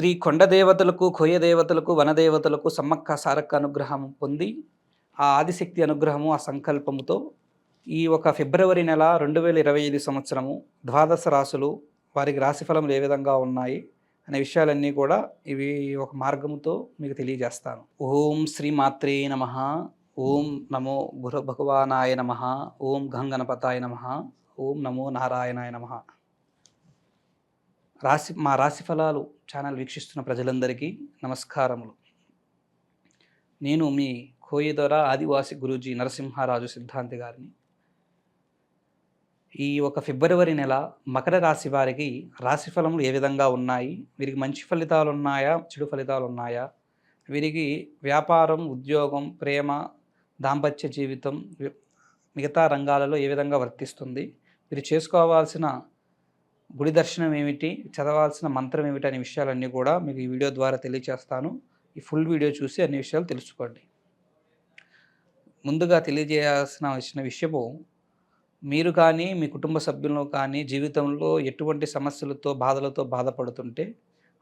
శ్రీ కొండ దేవతలకు కోయ దేవతలకు వనదేవతలకు సమ్మక్క సారక్క అనుగ్రహం పొంది ఆ ఆదిశక్తి అనుగ్రహము ఆ సంకల్పముతో ఈ ఒక ఫిబ్రవరి నెల రెండు వేల ఇరవై ఐదు సంవత్సరము ద్వాదశ రాసులు వారికి రాశిఫలములు ఏ విధంగా ఉన్నాయి అనే విషయాలన్నీ కూడా ఇవి ఒక మార్గముతో మీకు తెలియజేస్తాను. ఓం శ్రీ మాత్రే నమ. ఓం నమో గురు భగవానాయ నమ. ఓం గంగణపతాయ నమ. ఓం నమో నారాయణాయ నమ. రాశి మా రాశి ఫలాలు ఛానల్ వీక్షిస్తున్న ప్రజలందరికీ నమస్కారములు. నేను మీ కోయిదొర ఆదివాసి గురూజీ నరసింహారాజు సిద్ధాంతి గారిని. ఈ ఒక ఫిబ్రవరి నెల మకర రాశి వారికి రాశి ఫలములు ఏ విధంగా ఉన్నాయి? వీరికి మంచి ఫలితాలు ఉన్నాయా? చెడు ఫలితాలు ఉన్నాయా? వీరికి వ్యాపారం ఉద్యోగం ప్రేమ దాంపత్య జీవితం మిగతా రంగాలలో ఏ విధంగా వర్తిస్తుంది? వీరు చేసుకోవాల్సిన గుడి దర్శనం ఏమిటి చదవాల్సిన మంత్రం ఏమిటి అనే విషయాలన్నీ కూడా మీకు ఈ వీడియో ద్వారా తెలియజేస్తాను ఈ ఫుల్ వీడియో చూసి అన్ని విషయాలు తెలుసుకోండి. ముందుగా తెలియజేయాల్సిన వచ్చిన విషయము మీరు కానీ మీ కుటుంబ సభ్యులను కానీ జీవితంలో ఎటువంటి సమస్యలతో బాధలతో బాధపడుతుంటే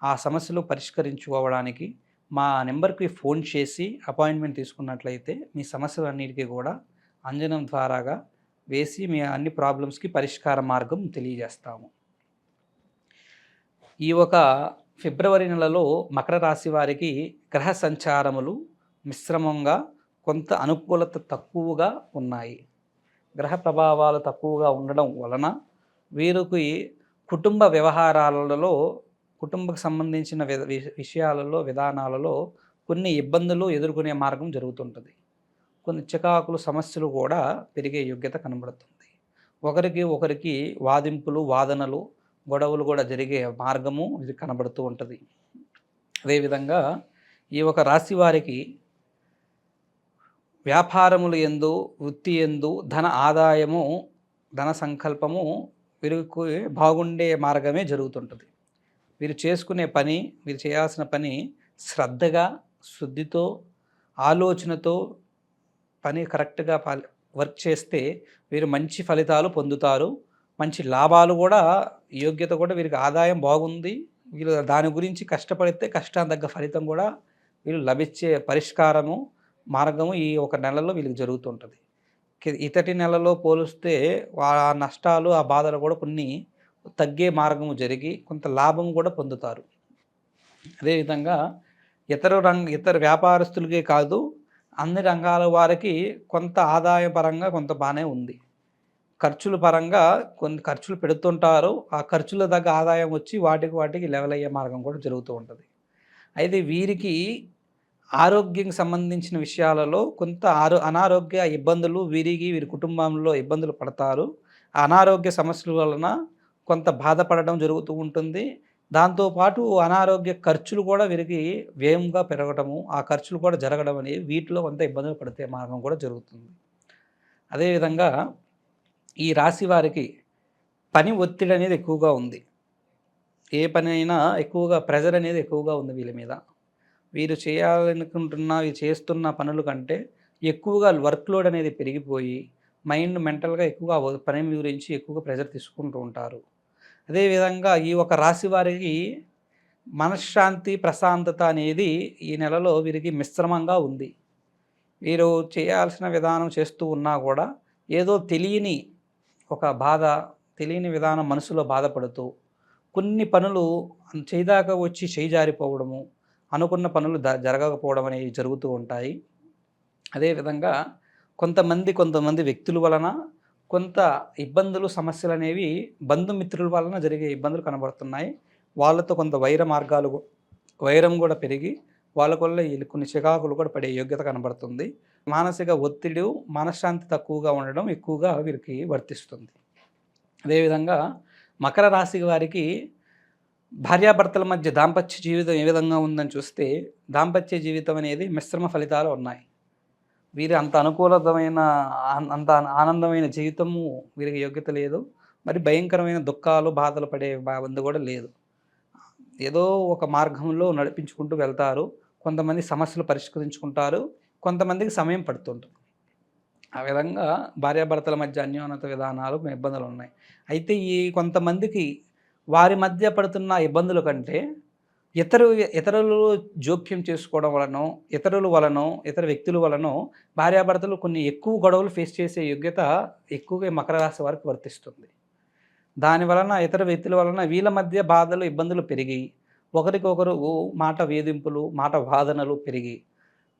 ఆ సమస్యలు పరిష్కరించుకోవడానికి మా నెంబర్కి ఫోన్ చేసి అపాయింట్మెంట్ తీసుకున్నట్లయితే మీ సమస్యలన్నిటికీ కూడా అంజనం ద్వారాగా వేసి మీ అన్ని ప్రాబ్లమ్స్కి పరిష్కార మార్గం తెలియజేస్తాము. ఈ ఒక ఫిబ్రవరి నెలలో మకర రాశి వారికి గ్రహ సంచారములు మిశ్రమంగా కొంత అనుకూలత తక్కువగా ఉన్నాయి. గ్రహ ప్రభావాలు తక్కువగా ఉండడం వలన వీరికి కుటుంబ వ్యవహారాలలో కుటుంబకు సంబంధించిన వి- వి- విషయాలలో విధానాలలో కొన్ని ఇబ్బందులు ఎదుర్కొనే మార్గం జరుగుతుంటుంది. కొన్ని చికాకులు సమస్యలు కూడా పెరిగే యోగ్యత కనబడుతుంది. ఒకరికి ఒకరికి వాదింపులు వాదనలు గొడవలు కూడా జరిగే మార్గము ఇది కనబడుతూ ఉంటుంది. అదేవిధంగా ఈ ఒక రాశి వారికి వ్యాపారములు ఎందు వృత్తి ఎందు ధన ఆదాయము ధన సంకల్పము వీరికి బాగుండే మార్గమే జరుగుతుంటుంది. వీరు చేసుకునే పని వీరు చేయాల్సిన పని శ్రద్ధగా శుద్ధితో ఆలోచనతో పని కరెక్ట్గా వర్క్ చేస్తే వీరు మంచి ఫలితాలు పొందుతారు. మంచి లాభాలు కూడా యోగ్యత కూడా వీరికి ఆదాయం బాగుంది. వీళ్ళు దాని గురించి కష్టపడితే కష్టానికి తగ్గ ఫలితం కూడా వీళ్ళు లభించే పరిష్కారము మార్గము ఈ ఒక నెలలో వీళ్ళకి జరుగుతుంటుంది. ఇతటి నెలలో పోలిస్తే ఆ నష్టాలు ఆ బాధలు కూడా కొన్ని తగ్గే మార్గము జరిగి కొంత లాభం కూడా పొందుతారు. అదేవిధంగా ఇతర రంగ ఇతర వ్యాపారస్తులకే కాదు అన్ని రంగాల వారికి కొంత ఆదాయ పరంగా కొంత బాగానే ఉంది. ఖర్చుల పరంగా కొన్ని ఖర్చులు పెడుతుంటారు. ఆ ఖర్చుల దగ్గర ఆదాయం వచ్చి వాటికి వాటికి లెవెల్ అయ్యే మార్గం కూడా జరుగుతూ ఉంటుంది. అయితే వీరికి ఆరోగ్యం సంబంధించిన విషయాలలో కొంత ఆరో అనారోగ్య ఇబ్బందులు వీరికి వీరి కుటుంబంలో ఇబ్బందులు పడతారు. ఆ అనారోగ్య సమస్యల వలన కొంత బాధపడడం జరుగుతూ ఉంటుంది. దాంతోపాటు అనారోగ్య ఖర్చులు కూడా వీరికి వ్యయంగా పెరగడము ఆ ఖర్చులు కూడా జరగడం అనేవి వీటిలో కొంత ఇబ్బందులు పడితే మార్గం కూడా జరుగుతుంది. అదేవిధంగా ఈ రాశి వారికి పని ఒత్తిడి అనేది ఎక్కువగా ఉంది. ఏ పని అయినా ఎక్కువగా ప్రెజర్ అనేది ఎక్కువగా ఉంది వీళ్ళ మీద. వీరు చేయాలనుకుంటున్న వీరు చేస్తున్న పనుల కంటే ఎక్కువగా వర్క్ లోడ్ అనేది పెరిగిపోయి మైండ్ మెంటల్గా ఎక్కువగా పని గురించి ఎక్కువగా ప్రెజర్ తీసుకుంటూ ఉంటారు. అదేవిధంగా ఈ ఒక రాశి వారికి మనశ్శాంతి ప్రశాంతత అనేది ఈ నెలలో వీరికి మిశ్రమంగా ఉంది. వీరు చేయాల్సిన విధానం చేస్తూ ఉన్నా కూడా ఏదో తెలియని ఒక బాధ తెలియని విధానం మనసులో బాధపడుతూ కొన్ని పనులు చేయదాకా వచ్చి చేయి జారిపోవడము అనుకున్న పనులు ద జరగకపోవడం అనేవి జరుగుతూ ఉంటాయి. అదేవిధంగా కొంతమంది కొంతమంది వ్యక్తుల వలన కొంత ఇబ్బందులు సమస్యలు అనేవి బంధుమిత్రుల వలన జరిగే ఇబ్బందులు కనబడుతున్నాయి. వాళ్ళతో కొంత వైర మార్గాలు వైరం కూడా పెరిగి వాళ్ళ వల్ల కొన్ని చికాకులు కూడా పడే యోగ్యత కనబడుతుంది. మానసిక ఒత్తిడి మనశ్శాంతి తక్కువగా ఉండడం ఎక్కువగా వీరికి వర్తిస్తుంది. అదేవిధంగా మకర రాశి వారికి భార్యాభర్తల మధ్య దాంపత్య జీవితం ఏ విధంగా ఉందని చూస్తే దాంపత్య జీవితం అనేది మిశ్రమ ఫలితాలు ఉన్నాయి. వీరి అంత అనుకూలతమైన అంత ఆనందమైన జీవితము వీరికి యోగ్యత లేదు. మరి భయంకరమైన దుఃఖాలు బాధలు పడే బాధ కూడా లేదు. ఏదో ఒక మార్గంలో నడిపించుకుంటూ వెళ్తారు. కొంతమంది సమస్యలు పరిష్కరించుకుంటారు. కొంతమందికి సమయం పడుతుంటుంది. ఆ విధంగా భార్యాభర్తల మధ్య అన్యోన్నత విధానాలు ఇబ్బందులు ఉన్నాయి అయితే ఈ కొంతమందికి వారి మధ్య పడుతున్న ఇబ్బందుల కంటే ఇతరు ఇతరులు జోక్యం చేసుకోవడం వలనో ఇతరుల వలనో ఇతర వ్యక్తుల వలనో భార్యాభర్తలు కొన్ని ఎక్కువ గొడవలు ఫేస్ చేసే యోగ్యత ఎక్కువగా మకర రాశి వారికి వర్తిస్తుంది. దాని వలన ఇతర వ్యక్తుల వలన వీళ్ళ మధ్య బాధలు ఇబ్బందులు పెరిగి ఒకరికొకరు మాట వేధింపులు మాట వాదనలు పెరిగి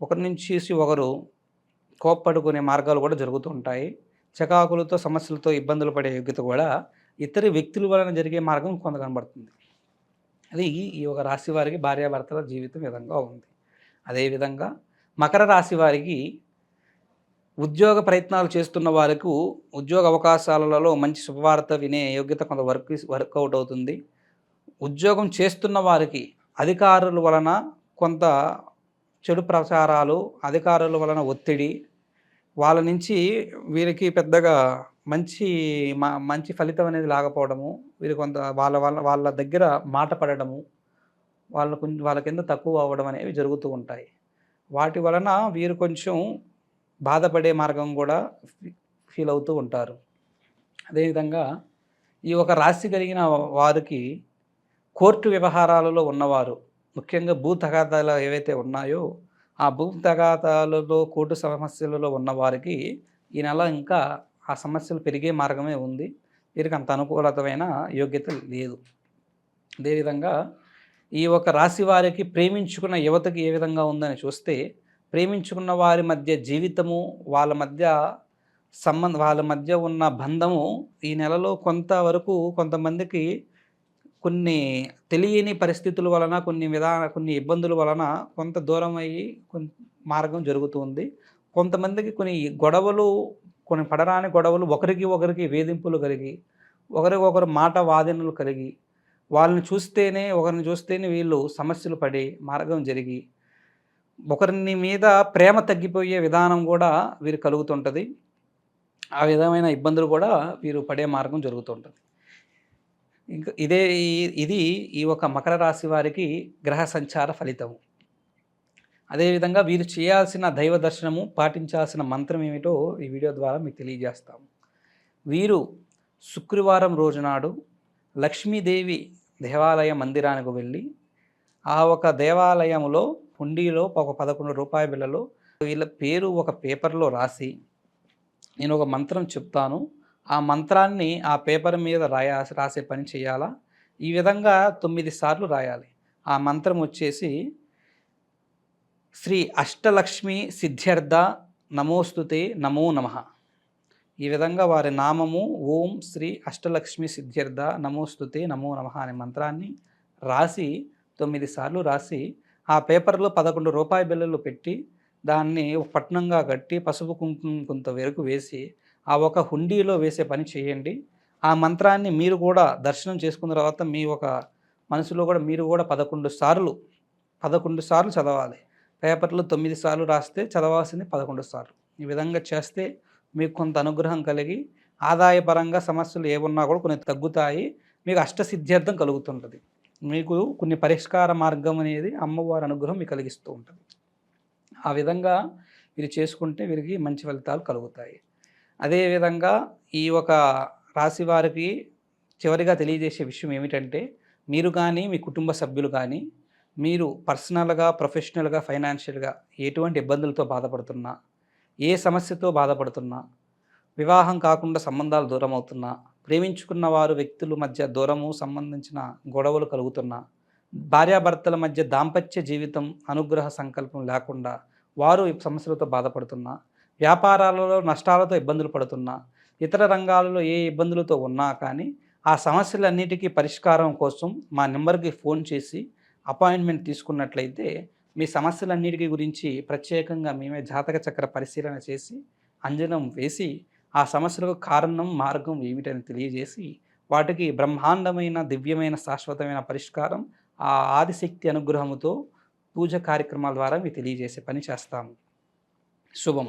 ఒకరి నుంచి ఒకరు కోప్పడుకునే మార్గాలు కూడా జరుగుతుంటాయి చకాకులతో సమస్యలతో ఇబ్బందులు పడే యోగ్యత కూడా ఇతర వ్యక్తుల వలన జరిగే మార్గం కొంత కనబడుతుంది. అది ఈ ఒక రాశి వారికి భార్యాభర్తల జీవితం విధంగా ఉంది. అదేవిధంగా మకర రాశి వారికి ఉద్యోగ ప్రయత్నాలు చేస్తున్న వారికి ఉద్యోగ అవకాశాలలో మంచి శుభవార్త వినే యోగ్యత కొంత వర్క్ వర్కౌట్ అవుతుంది. ఉద్యోగం చేస్తున్న వారికి అధికారుల వలన కొంత చెడు ప్రచారాలు అధికారుల వలన ఒత్తిడి వాళ్ళ నుంచి వీరికి పెద్దగా మంచి మంచి ఫలితం అనేది లాగపోవడము వీరు కొంత వాళ్ళ వాళ్ళ వాళ్ళ దగ్గర మాట పడడము వాళ్ళ కొంచెం వాళ్ళ కింద తక్కువ అవ్వడం అనేవి జరుగుతూ ఉంటాయి. వాటి వలన వీరు కొంచెం బాధపడే మార్గం కూడా ఫీల్ అవుతూ ఉంటారు. అదేవిధంగా ఈ ఒక రాశి కలిగిన వారికి కోర్టు వ్యవహారాలలో ఉన్నవారు ముఖ్యంగా భూ తగాదాలు ఏవైతే ఉన్నాయో ఆ భూ తగాదాలలో కోర్టు సమస్యలలో ఉన్నవారికి ఈ నెల ఇంకా ఆ సమస్యలు పెరిగే మార్గమే ఉంది. వీరికి అంత అనుకూలతమైన యోగ్యత లేదు. అదేవిధంగా ఈ ఒక రాశి వారికి ప్రేమించుకున్న యువతకి ఏ విధంగా ఉందని చూస్తే ప్రేమించుకున్న వారి మధ్య జీవితము వాళ్ళ మధ్య సంబంధ వాళ్ళ మధ్య ఉన్న బంధము ఈ నెలలో కొంతవరకు కొంతమందికి కొన్ని తెలియని పరిస్థితుల వలన కొన్ని విధాన కొన్ని ఇబ్బందుల వలన కొంత దూరం అయ్యి కొంత మార్గం జరుగుతుంది కొంతమందికి కొన్ని గొడవలు కొన్ని పడరాని గొడవలు ఒకరికి ఒకరికి వేధింపులు కలిగి ఒకరికొకరు మాట వాదనలు కలిగి వాళ్ళని చూస్తేనే ఒకరిని చూస్తేనే వీళ్ళు సమస్యలు పడి మార్గం జరిగి ఒకరిని మీద ప్రేమ తగ్గిపోయే విధానం కూడా వీరు కలుగుతుంటుంది. ఆ విధమైన ఇబ్బందులు కూడా వీరు పడే మార్గం జరుగుతుంటుంది ఇంకా ఇదే ఇది ఈ ఒక మకర రాశి వారికి గ్రహ సంచార ఫలితము. అదేవిధంగా వీరు చేయాల్సిన దైవ దర్శనము పాటించాల్సిన మంత్రం ఏమిటో ఈ వీడియో ద్వారా మీకు తెలియజేస్తాము. వీరు శుక్రవారం రోజునాడు లక్ష్మీదేవి దేవాలయ మందిరానికి వెళ్ళి ఆ ఒక దేవాలయంలో హుండీలో ఒక పదకొండు రూపాయ బిళ్ళలో వీళ్ళ పేరు ఒక పేపర్లో రాసి నేను ఒక మంత్రం చెప్తాను. ఆ మంత్రాన్ని ఆ పేపర్ మీద రాయా రాసే పని చేయాలా? ఈ విధంగా తొమ్మిది సార్లు రాయాలి. ఆ మంత్రం వచ్చేసి శ్రీ అష్టలక్ష్మి సిద్ధ్యర్థ నమోస్తుతే నమో నమ. ఈ విధంగా వారి నామము ఓం శ్రీ అష్టలక్ష్మి సిద్ధ్యర్థ నమోస్తుతే నమో నమ అనే మంత్రాన్ని రాసి తొమ్మిది సార్లు రాసి ఆ పేపర్లో పదకొండు రూపాయి బిల్లలు పెట్టి దాన్ని పట్నంగా కట్టి పసుపు కుంకుమ కొంత వరకు వేసి ఆ ఒక హుండీలో వేసే పని చేయండి. ఆ మంత్రాన్ని మీరు కూడా దర్శనం చేసుకున్న తర్వాత మీ ఒక మనసులో కూడా మీరు కూడా పదకొండు సార్లు పదకొండు సార్లు చదవాలి. పేపర్లో తొమ్మిది సార్లు రాస్తే చదవాల్సింది పదకొండు సార్లు. ఈ విధంగా చేస్తే మీకు కొంత అనుగ్రహం కలిగి ఆదాయపరంగా సమస్యలు ఏమున్నా కూడా కొన్ని తగ్గుతాయి. మీకు అష్టసిద్ధ్యర్థం కలుగుతుంటుంది. మీకు కొన్ని పరిష్కార మార్గం అనేది అమ్మవారి అనుగ్రహం మీకు కలిగిస్తూ ఉంటుంది. ఆ విధంగా మీరు చేసుకుంటే వీరికి మంచి ఫలితాలు కలుగుతాయి. అదేవిధంగా ఈ ఒక రాశి వారికి చివరిగా తెలియజేసే విషయం ఏమిటంటే మీరు కానీ మీ కుటుంబ సభ్యులు కానీ మీరు పర్సనల్గా ప్రొఫెషనల్గా ఫైనాన్షియల్గా ఎటువంటి ఇబ్బందులతో బాధపడుతున్నా ఏ సమస్యతో బాధపడుతున్నా వివాహం కాకుండా సంబంధాలు దూరం అవుతున్నా ప్రేమించుకున్న వారు వ్యక్తుల మధ్య దూరము సంబంధించిన గొడవలు కలుగుతున్నా భార్యాభర్తల మధ్య దాంపత్య జీవితం అనుగ్రహ సంకల్పం లేకుండా వారు సమస్యలతో బాధపడుతున్నా వ్యాపారాలలో నష్టాలతో ఇబ్బందులు పడుతున్నా ఇతర రంగాలలో ఏ ఇబ్బందులతో ఉన్నా కానీ ఆ సమస్యలన్నిటికీ పరిష్కారం కోసం మా నెంబర్కి ఫోన్ చేసి అపాయింట్మెంట్ తీసుకున్నట్లయితే మీ సమస్యలన్నిటికీ గురించి ప్రత్యేకంగా మేమే జాతక చక్ర పరిశీలన చేసి అంజనం వేసి ఆ సమస్యలకు కారణం మార్గం ఏమిటని తెలియజేసి వాటికి బ్రహ్మాండమైన దివ్యమైన శాశ్వతమైన పరిష్కారం ఆ ఆదిశక్తి అనుగ్రహముతో పూజ కార్యక్రమాల ద్వారా మీకు తెలియజేసే పని చేస్తాము. శుభం.